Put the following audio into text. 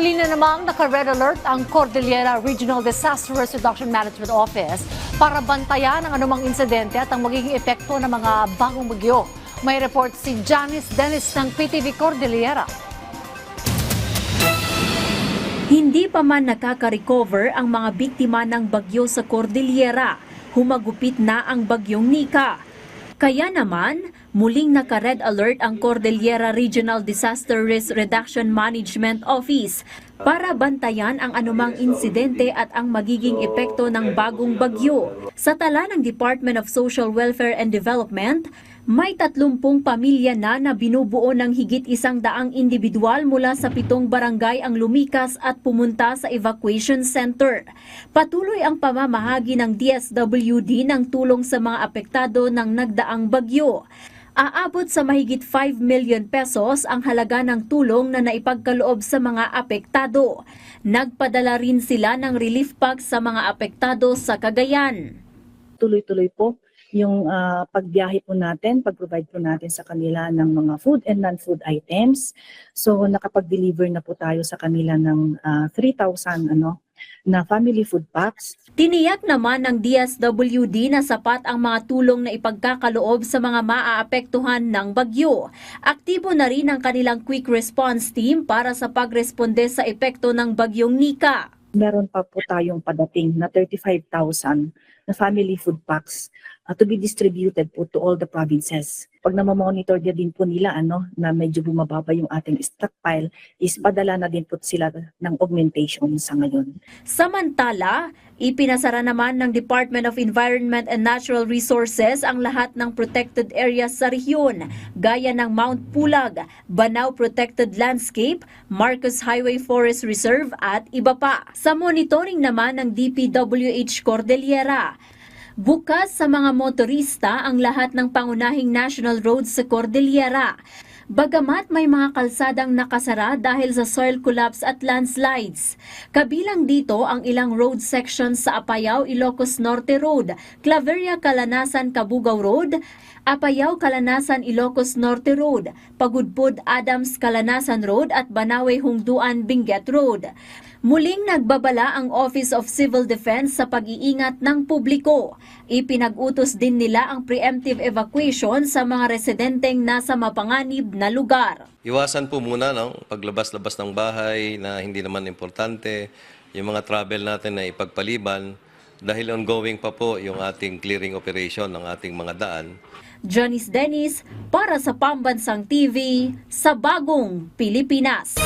Muli na namang naka-red alert ang Cordillera Regional Disaster Risk Reduction Management Office para bantayan ang anumang insidente at ang magiging epekto ng mga bagong bagyo. May report si Janice Dennis ng PTV Cordillera. Hindi pa man nakaka-recover ang mga biktima ng bagyo sa Cordillera. Humagupit na ang bagyong Nika. Kaya naman, muling naka-red alert ang Cordillera Regional Disaster Risk Reduction Management Office para bantayan ang anumang insidente at ang magiging epekto ng bagong bagyo. Sa tala ng Department of Social Welfare and Development, may 30 pamilya na na binubuo ng higit isang daang individual mula sa pitong barangay ang lumikas at pumunta sa evacuation center. Patuloy ang pamamahagi ng DSWD ng tulong sa mga apektado ng nagdaang bagyo. Aabot sa mahigit 5 million pesos ang halaga ng tulong na naipagkaloob sa mga apektado. Nagpadala rin sila ng relief pack sa mga apektado sa Cagayan. tuloy-tuloy po yung ah, pagbiyahe po natin, pag-provide po natin sa kanila ng mga food and non-food items. So nakapag-deliver na po tayo sa kanila ng ah, 3,000 ano na family food packs. Tiniyak naman ng DSWD na sapat ang mga tulong na ipagkakaloob sa mga maaapektuhan ng bagyo. Aktibo na rin ang kanilang quick response team para sa pagresponde sa epekto ng bagyong Nika. Meron pa po tayong padating na 35,000 na family food packs ah, to be distributed po to all the provinces. Pag namamonitor niya din po nila ano na medyo bumababa yung ating stockpile is padala na din po sila ng augmentation sa ngayon. Samantala, ipinasara naman ng Department of Environment and Natural Resources ang lahat ng protected areas sa rehiyon, gaya ng Mount Pulag, Banao Protected Landscape, Marcos Highway Forest Reserve at iba pa. Sa monitoring naman ng DPWH Cordillera, Bukas sa mga motorista ang lahat ng pangunahing national roads sa Cordillera. Bagamat may mga kalsadang nakasara dahil sa soil collapse at landslides. Kabilang dito ang ilang road sections sa Apayao, Ilocos Norte Road, Claveria, Kalanasan, Cabugao Road, Apayao, Kalanasan, Ilocos Norte Road, Pagudpud, Adams, Kalanasan Road at Banawe, Hungduan, Benguet Road. Muling nagbabala ang Office of Civil Defense sa pag-iingat ng publiko. Ipinag-utos din nila ang preemptive evacuation sa mga residenteng nasa mapanganib na lugar. Iwasan po muna no, paglabas-labas ng bahay na hindi naman importante, yung mga travel natin na ipagpaliban dahil ongoing pa po yung ating clearing operation ng ating mga daan. Janice Dennis para sa Pambansang TV sa Bagong Pilipinas.